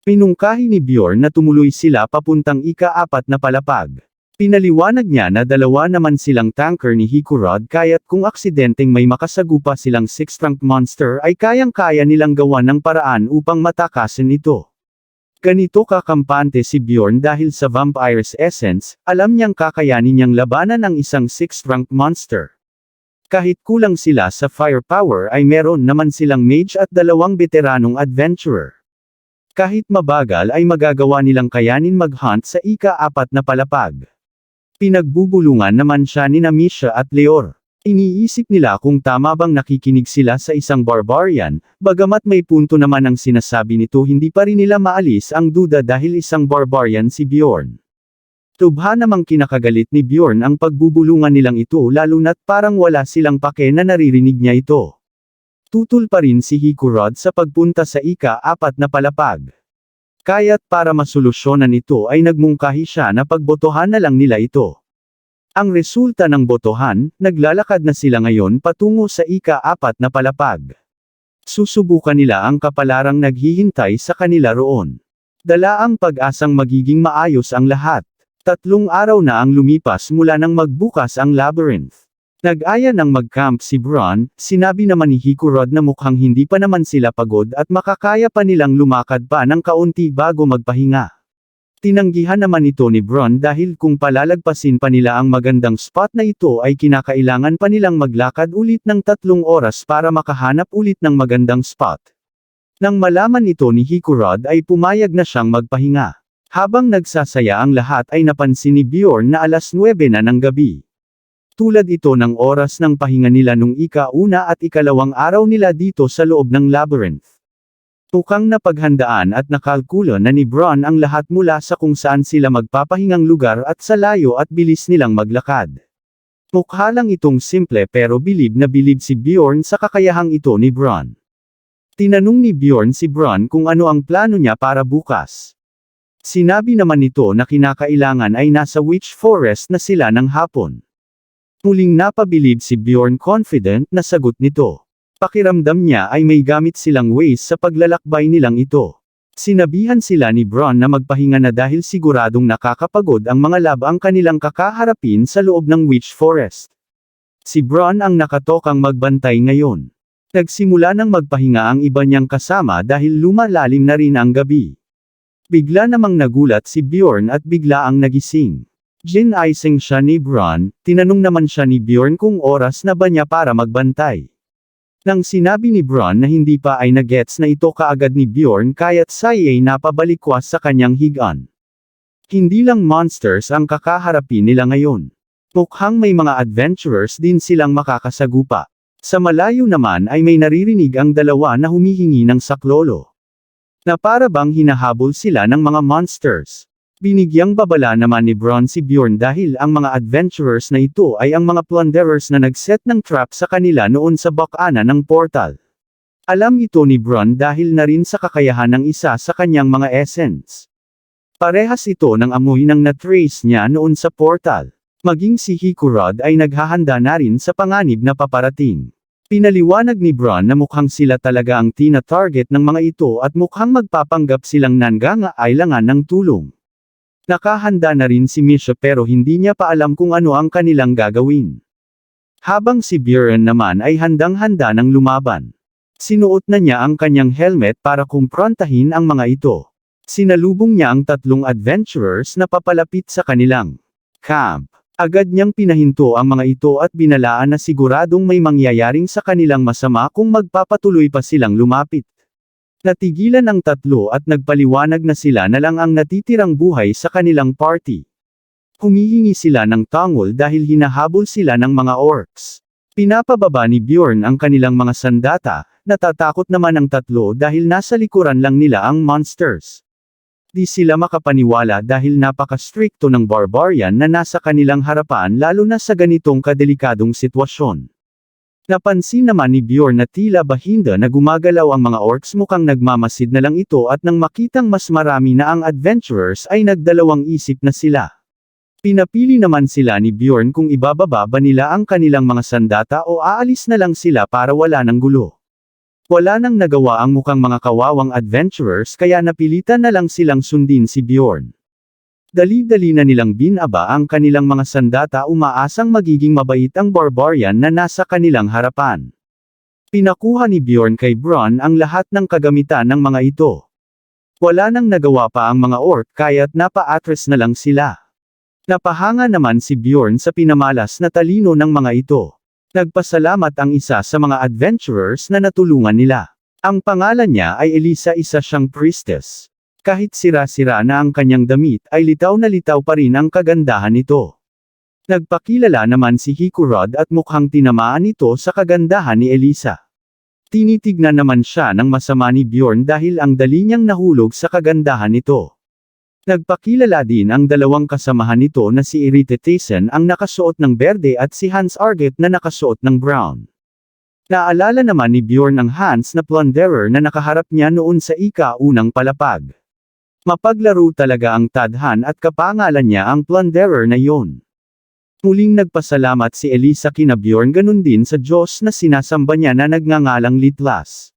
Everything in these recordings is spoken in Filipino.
Pinungkahi ni Bjorn na tumuloy sila papuntang ika-apat na palapag. Pinaliwanag niya na dalawa naman silang tanker ni Hikurod kaya't kung aksidenteng may makasagupa silang six-trunk monster ay kayang-kaya nilang gawa ng paraan upang matakasin ito. Ganito kakampante si Bjorn dahil sa vampire's essence, alam niyang kakayanin niyang labanan ang isang six-trunk monster. Kahit kulang sila sa firepower ay meron naman silang mage at dalawang veteranong adventurer. Kahit mabagal ay magagawa nilang kayanin mag-hunt sa ika-apat na palapag. Pinagbubulungan naman siya ni Namisha at Leor. Iniisip nila kung tama bang nakikinig sila sa isang barbarian, bagamat may punto naman ang sinasabi nito hindi pa rin nila maalis ang duda dahil isang barbarian si Bjorn. Tubha namang kinakagalit ni Bjorn ang pagbubulungan nilang ito lalo na't parang wala silang pake na naririnig niya ito. Tutul pa rin si Hikurod sa pagpunta sa ika-apat na palapag. Kaya't para masolusyonan ito ay nagmungkahi siya na pagbotohan na lang nila ito. Ang resulta ng botohan, naglalakad na sila ngayon patungo sa ika-apat na palapag. Susubukan nila ang kapalarang naghihintay sa kanila roon. Dala ang pag-asang magiging maayos ang lahat. Tatlong araw na ang lumipas mula nang magbukas ang labyrinth. Nag-aya ng mag-camp si Bron, sinabi naman ni Hikurod na mukhang hindi pa naman sila pagod at makakaya pa nilang lumakad pa ng kaunti bago magpahinga. Tinanggihan naman ito ni Bron dahil kung palalagpasin pa nila ang magandang spot na ito ay kinakailangan pa nilang maglakad ulit ng tatlong oras para makahanap ulit ng magandang spot. Nang malaman ito ni Hikurod ay pumayag na siyang magpahinga. Habang nagsasaya ang lahat ay napansin ni Bjorn na alas 9 na ng gabi. Tulad ito ng oras ng pahinga nila nung ika-una at ikalawang araw nila dito sa loob ng labyrinth. Tukang napaghandaan at nakalkulo na ni Bron ang lahat mula sa kung saan sila magpapahingang lugar at sa layo at bilis nilang maglakad. Mukha lang itong simple pero bilib na bilib si Bjorn sa kakayahang ito ni Bron. Tinanong ni Bjorn si Bron kung ano ang plano niya para bukas. Sinabi naman nito na kinakailangan ay nasa Witch Forest na sila ng hapon. Muling napabilib si Bjorn confident na sagot nito. Pakiramdam niya ay may gamit silang ways sa paglalakbay nilang ito. Sinabihan sila ni Bron na magpahinga na dahil siguradong nakakapagod ang mga lab ang kanilang kakaharapin sa loob ng Witch Forest. Si Bron ang nakatokang magbantay ngayon. Nagsimula ng magpahinga ang iba niyang kasama dahil lumalalim na rin ang gabi. Bigla namang nagulat si Bjorn at bigla ang nagising. Gin-icing siya ni Bron, tinanong naman siya ni Bjorn kung oras na ba niya para magbantay. Nang sinabi ni Bron na hindi pa ay nagets na ito kaagad ni Bjorn kaya't ay napabalikwas sa kanyang higaan. Hindi lang monsters ang kakaharapin nila ngayon. Mukhang may mga adventurers din silang makakasagupa. Sa malayo naman ay may naririnig ang dalawa na humihingi ng saklolo. Na para bang hinahabol sila ng mga monsters. Binigyang babala naman ni Bron si Bjorn dahil ang mga adventurers na ito ay ang mga plunderers na nagset ng trap sa kanila noon sa bakana ng portal. Alam ito ni Bron dahil na rin sa kakayahan ng isa sa kanyang mga essence. Parehas ito ng amoy ng na-trace niya noon sa portal. Maging si Hikurod ay naghahanda na rin sa panganib na paparating. Pinaliwanag ni Bron na mukhang sila talaga ang tina-target ng mga ito at mukhang magpapanggap silang nangangailangan ng tulong. Nakahanda na rin si Misha pero hindi niya pa alam kung ano ang kanilang gagawin. Habang si Björn naman ay handang-handa ng lumaban. Sinuot na niya ang kanyang helmet para kumprontahin ang mga ito. Sinalubong niya ang tatlong adventurers na papalapit sa kanilang camp. Agad niyang pinahinto ang mga ito at binalaan na siguradong may mangyayaring sa kanilang masama kung magpapatuloy pa silang lumapit. Natigilan ang tatlo at nagpaliwanag na sila na lang ang natitirang buhay sa kanilang party. Humihingi sila ng tangol dahil hinahabol sila ng mga orcs. Pinapababa ni Bjorn ang kanilang mga sandata, natatakot naman ang tatlo dahil nasa likuran lang nila ang monsters. Di sila makapaniwala dahil napaka-stricto ng barbarian na nasa kanilang harapan lalo na sa ganitong kadelikadong sitwasyon. Napansin naman ni Bjorn na tila bahinda na gumagalaw ang mga orcs mukhang nagmamasid na lang ito at nang makitang mas marami na ang adventurers ay nagdalawang isip na sila. Pinapili naman sila ni Bjorn kung ibababa ba nila ang kanilang mga sandata o aalis na lang sila para wala ng gulo. Wala nang nagawa ang mukhang mga kawawang adventurers kaya napilitan na lang silang sundin si Bjorn. Dali-dali na nilang binaba ang kanilang mga sandata umaasang magiging mabait ang barbarian na nasa kanilang harapan. Pinakuha ni Bjorn kay Bronn ang lahat ng kagamitan ng mga ito. Wala nang nagawa pa ang mga orc kaya't napa-atres na lang sila. Napahanga naman si Bjorn sa pinamalas na talino ng mga ito. Nagpasalamat ang isa sa mga adventurers na natulungan nila. Ang pangalan niya ay Elisa isa siyang priestess. Kahit sira-sira na ang kanyang damit ay litaw na litaw pa rin ang kagandahan nito. Nagpakilala naman si Hikurod at mukhang tinamaan ito sa kagandahan ni Elisa. Tinitignan naman siya ng masama ni Bjorn dahil ang dali niyang nahulog sa kagandahan nito. Nagpakilala din ang dalawang kasamahan nito na si Irite Tyson ang nakasuot ng berde at si Hans Arget na nakasuot ng brown. Naalala naman ni Bjorn ang Hans na plunderer na nakaharap niya noon sa ika-unang palapag. Mapaglaro talaga ang tadhan at kapangalan niya ang plunderer na yon. Muling nagpasalamat si Elisa kina ganun din sa Diyos na sinasamba niya na nagngangalang Litlas.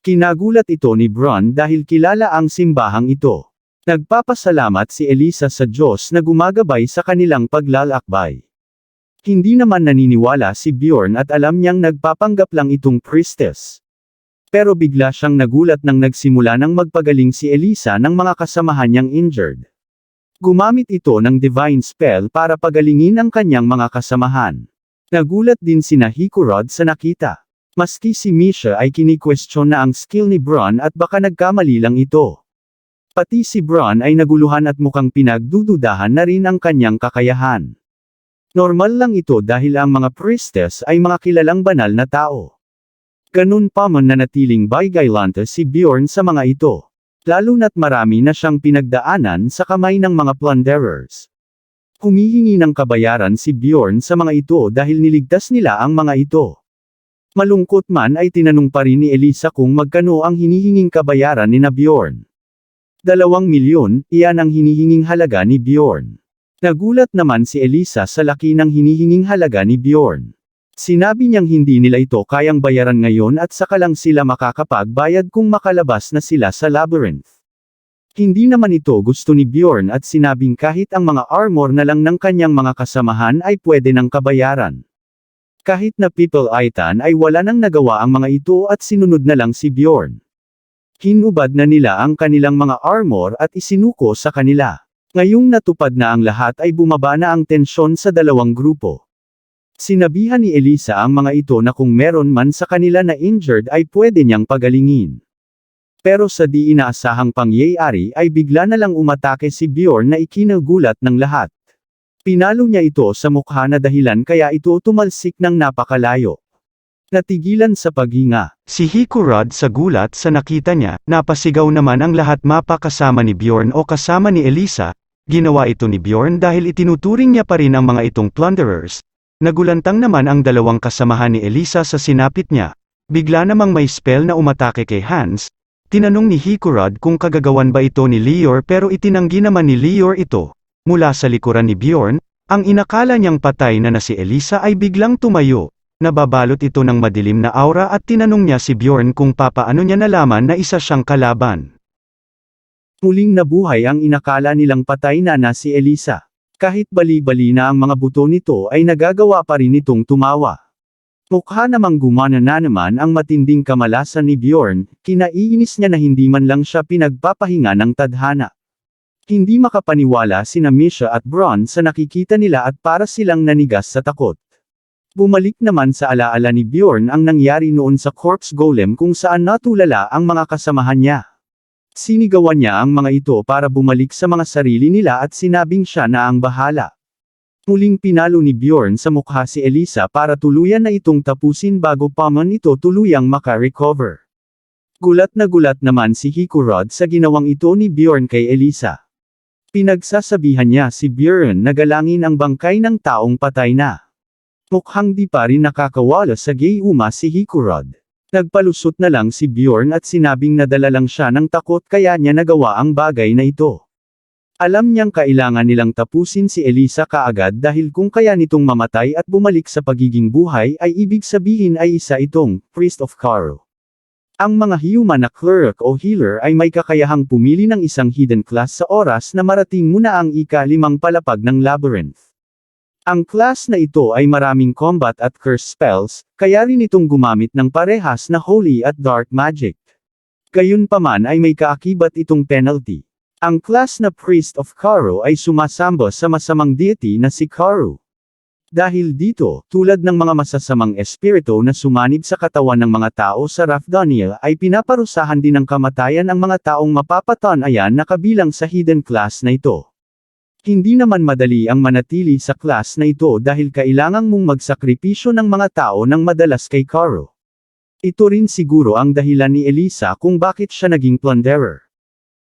Kinagulat ito ni Bron dahil kilala ang simbahang ito. Nagpapasalamat si Elisa sa Diyos na gumagabay sa kanilang paglalakbay. Hindi naman naniniwala si Bjorn at alam niyang nagpapanggap lang itong priestess. Pero bigla siyang nagulat nang nagsimula ng magpagaling si Elisa ng mga kasamahan niyang injured. Gumamit ito ng divine spell para pagalingin ang kanyang mga kasamahan. Nagulat din sina Hikurod sa nakita. Maski si Misha ay kini-question na ang skill ni Bron at baka nagkamali lang ito. Pati si Bron ay naguluhan at mukhang pinagdududahan na rin ang kanyang kakayahan. Normal lang ito dahil ang mga priestess ay mga kilalang banal na tao. Ganun pa man na natiling baygaylante si Bjorn sa mga ito. Lalo na't marami na siyang pinagdaanan sa kamay ng mga plunderers. Humihingi ng kabayaran si Bjorn sa mga ito dahil niligtas nila ang mga ito. Malungkot man ay tinanong pa rin ni Elisa kung magkano ang hinihinging kabayaran ni na Bjorn. Dalawang milyon, iyan ang hinihinging halaga ni Bjorn. Nagulat naman si Elisa sa laki ng hinihinging halaga ni Bjorn. Sinabi niyang hindi nila ito kayang bayaran ngayon at saka lang sila makakapagbayad kung makalabas na sila sa labyrinth. Hindi naman ito gusto ni Bjorn at sinabing kahit ang mga armor na lang ng kanyang mga kasamahan ay pwede ng kabayaran. Kahit na people itan ay wala nang nagawa ang mga ito at sinunod na lang si Bjorn. Hinubad na nila ang kanilang mga armor at isinuko sa kanila. Ngayong natupad na ang lahat ay bumaba na ang tensyon sa dalawang grupo. Sinabihan ni Elisa ang mga ito na kung meron man sa kanila na injured ay pwede niyang pagalingin. Pero sa di inaasahang pangyayari ay bigla na lang umatake si Bjorn na ikinagulat ng lahat. Pinalo niya ito sa mukha na dahilan kaya ito tumalsik ng napakalayo. Natigilan sa paghinga. Si Hikurod sa gulat sa nakita niya, napasigaw naman ang lahat mapa kasama ni Bjorn o kasama ni Elisa, ginawa ito ni Bjorn dahil itinuturing niya pa rin ang mga itong plunderers. Nagulantang naman ang dalawang kasamahan ni Elisa sa sinapit niya. Bigla namang may spell na umatake kay Hans. Tinanong ni Hikurod kung kagagawan ba ito ni Lior pero itinanggi naman ni Lior ito. Mula sa likuran ni Bjorn, ang inakala niyang patay na na si Elisa ay biglang tumayo. Nababalot ito ng madilim na aura at tinanong niya si Bjorn kung papaano niya nalaman na isa siyang kalaban. Muling nabuhay ang inakala nilang patay na na si Elisa. Kahit bali-bali na ang mga buto nito ay nagagawa pa rin itong tumawa. Mukha namang gumana na naman ang matinding kamalasan ni Bjorn, kinaiinis niya na hindi man lang siya pinagpapahinga ng tadhana. Hindi makapaniwala sina Misha at Bron sa nakikita nila at para silang nanigas sa takot. Bumalik naman sa alaala ni Bjorn ang nangyari noon sa corpse golem kung saan natulala ang mga kasamahan niya. Sinigawan niya ang mga ito para bumalik sa mga sarili nila at sinabing siya na ang bahala. Muling pinalo ni Bjorn sa mukha si Elisa para tuluyan na itong tapusin bago pa man ito tuluyang maka-recover. Gulat na gulat naman si Hikurod sa ginawang ito ni Bjorn kay Elisa. Pinagsasabihan niya si Bjorn na galangin ang bangkay ng taong patay na. Mukhang di pa rin nakakawala sa gay uma si Hikurod. Nagpalusot na lang si Bjorn at sinabing nadala lang siya ng takot kaya niya nagawa ang bagay na ito. Alam niyang kailangan nilang tapusin si Elisa kaagad dahil kung kaya nitong mamatay at bumalik sa pagiging buhay ay ibig sabihin ay isa itong, Priest of Karo. Ang mga human na cleric o healer ay may kakayahang pumili ng isang hidden class sa oras na marating muna ang ika-limang palapag ng labyrinth. Ang class na ito ay maraming combat at curse spells, kaya rin itong gumamit ng parehas na holy at dark magic. Gayunpaman ay may kaakibat itong penalty. Ang class na Priest of Karu ay sumasamba sa masamang deity na si Karu. Dahil dito, tulad ng mga masasamang espiritu na sumanib sa katawan ng mga tao sa Rafdania ay pinaparusahan din ng kamatayan ang mga taong mapapatanayan na kabilang sa hidden class na ito. Hindi naman madali ang manatili sa class na ito dahil kailangang mong magsakripisyo ng mga tao ng madalas kay Karo. Ito rin siguro ang dahilan ni Elisa kung bakit siya naging plunderer.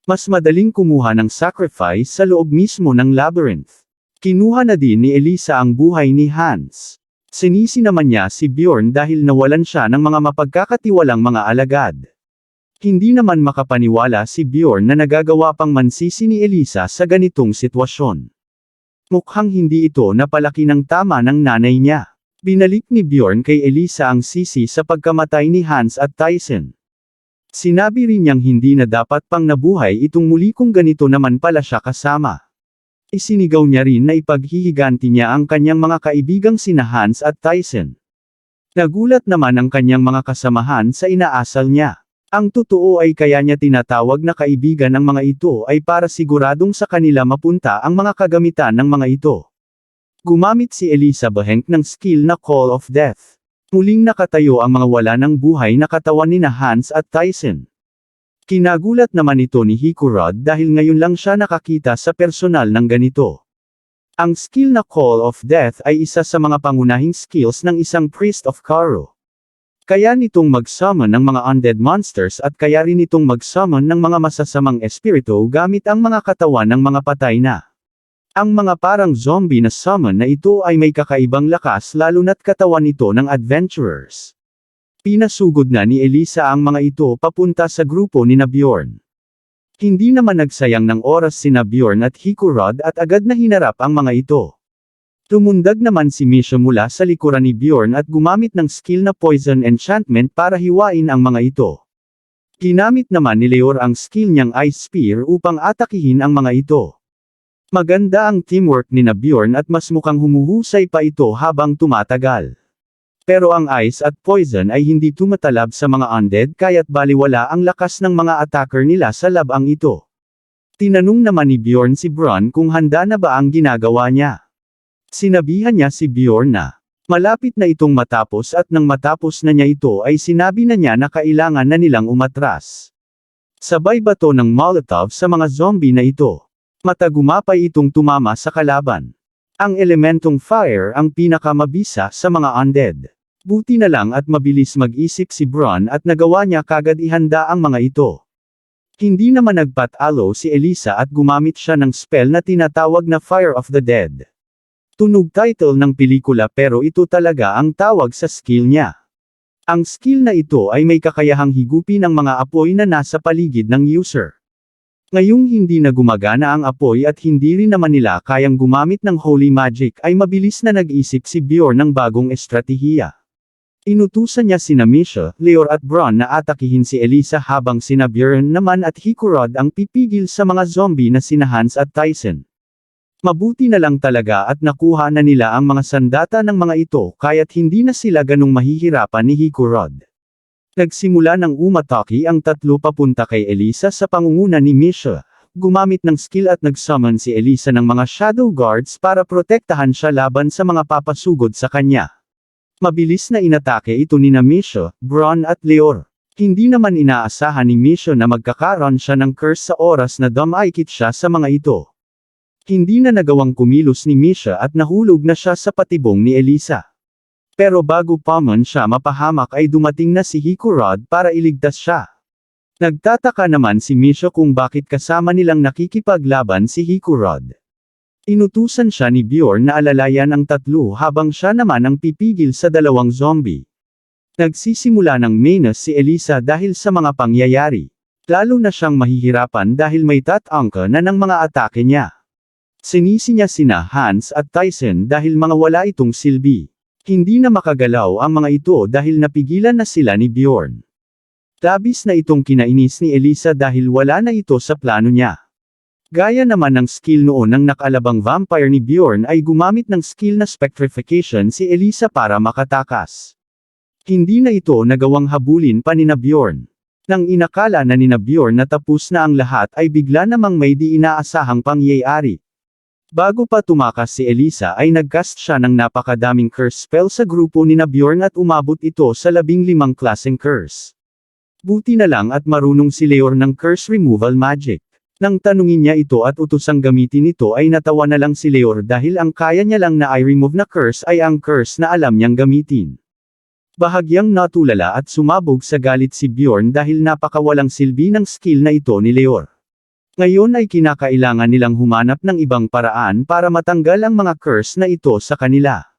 Mas madaling kumuha ng sacrifice sa loob mismo ng labyrinth. Kinuha na din ni Elisa ang buhay ni Hans. Sinisi naman niya si Bjorn dahil nawalan siya ng mga mapagkakatiwalang mga alagad. Hindi naman makapaniwala si Bjorn na nagagawa pang mansisi ni Elisa sa ganitong sitwasyon. Mukhang hindi ito napalaki ng tama ng nanay niya. Binalik ni Bjorn kay Elisa ang sisi sa pagkamatay ni Hans at Tyson. Sinabi rin niyang hindi na dapat pang nabuhay itong muli kung ganito naman pala siya kasama. Isinigaw niya rin na ipaghihiganti niya ang kanyang mga kaibigang sina Hans at Tyson. Nagulat naman ang kanyang mga kasamahan sa inaasal niya. Ang totoo ay kaya niya tinatawag na kaibigan ng mga ito ay para siguradong sa kanila mapunta ang mga kagamitan ng mga ito. Gumamit si Elisa Bahenk ng skill na Call of Death. Muling nakatayo ang mga wala ng buhay na katawan ni na Hans at Tyson. Kinagulat naman ito ni Hikurod dahil ngayon lang siya nakakita sa personal ng ganito. Ang skill na Call of Death ay isa sa mga pangunahing skills ng isang Priest of Karo. Kaya nitong mag-summon ng mga undead monsters at kaya rin itong mag-summon ng mga masasamang espiritu gamit ang mga katawan ng mga patay na. Ang mga parang zombie na summon na ito ay may kakaibang lakas lalo na't katawan ito ng adventurers. Pinasugod na ni Elisa ang mga ito papunta sa grupo ni Bjorn. Hindi naman nagsayang ng oras si Bjorn at Hikurod at agad na hinarap ang mga ito. Tumundag naman si Misha mula sa likuran ni Bjorn at gumamit ng skill na Poison Enchantment para hiwain ang mga ito. Ginamit naman ni Leor ang skill niyang Ice Spear upang atakihin ang mga ito. Maganda ang teamwork ni Bjorn at mas mukhang humuhusay pa ito habang tumatagal. Pero ang ice at poison ay hindi tumatalab sa mga undead kaya't baliwala ang lakas ng mga attacker nila sa labang ito. Tinanong naman ni Bjorn si Bron kung handa na ba ang ginagawa niya. Sinabihan niya si Bjorn na, malapit na itong matapos at nang matapos na niya ito ay sinabi na niya na kailangan na nilang umatras. Sabay bato ng Molotov sa mga zombie na ito. Matagumapay itong tumama sa kalaban. Ang elementong fire ang pinakamabisa sa mga undead. Buti na lang at mabilis mag-isip si Bron at nagawa niya kagad ihanda ang mga ito. Hindi naman nagpatalo si Elisa at gumamit siya ng spell na tinatawag na Fire of the Dead. Tunog title ng pelikula pero ito talaga ang tawag sa skill niya. Ang skill na ito ay may kakayahang higupin ang mga apoy na nasa paligid ng user. Ngayong hindi na gumagana ang apoy at hindi rin naman nila kayang gumamit ng holy magic ay mabilis na nag-isip si Bjorn ng bagong estratehiya. Inutusan niya sina Misha, Leor at Bron na atakihin si Elisa habang sina Björn naman at Hikurod ang pipigil sa mga zombie na sina Hans at Tyson. Mabuti na lang talaga at nakuha na nila ang mga sandata ng mga ito kaya't hindi na sila ganong mahihirapan ni Hikurod. Nagsimula ng umataki ang tatlo papunta kay Elisa sa pangunguna ni Misha, gumamit ng skill at nagsummon si Elisa ng mga shadow guards para protektahan siya laban sa mga papasugod sa kanya. Mabilis na inatake ito ni na Misho, Bron at Leor. Hindi naman inaasahan ni Misho na magkakaroon siya ng curse sa oras na dumaikit siya sa mga ito. Hindi na nagawang kumilos ni Misha at nahulog na siya sa patibong ni Elisa. Pero bago pa man siya mapahamak ay dumating na si Hikurod para iligtas siya. Nagtataka naman si Misha kung bakit kasama nilang nakikipaglaban si Hikurod. Inutusan siya ni Bjorn na alalayan ang tatlo habang siya naman ang pipigil sa dalawang zombie. Nagsisimula ng menace si Elisa dahil sa mga pangyayari. Lalo na siyang mahihirapan dahil may tatangka na ng mga atake niya. Sinisi niya sina Hans at Tyson dahil mga wala itong silbi. Hindi na makagalaw ang mga ito dahil napigilan na sila ni Bjorn. Labis na itong kinainis ni Elisa dahil wala na ito sa plano niya. Gaya naman ng skill noon ng nakalabang vampire ni Bjorn ay gumamit ng skill na spectrification si Elisa para makatakas. Hindi na ito nagawang habulin pa ni na Bjorn. Nang inakala na ni na Bjorn na tapos na ang lahat ay bigla namang may di inaasahang pangyayari. Bago pa tumakas si Elisa ay nagcast siya ng napakadaming curse spell sa grupo ni Bjorn at umabot ito sa labing limang klaseng curse. Buti na lang at marunong si Leor ng curse removal magic. Nang tanungin niya ito at utusang gamitin ito ay natawa na lang si Leor dahil ang kaya niya lang na i-remove na curse ay ang curse na alam niyang gamitin. Bahagyang natulala at sumabog sa galit si Bjorn dahil napakawalang silbi ng skill na ito ni Leor. Ngayon ay kinakailangan nilang humanap ng ibang paraan para matanggal ang mga curse na ito sa kanila.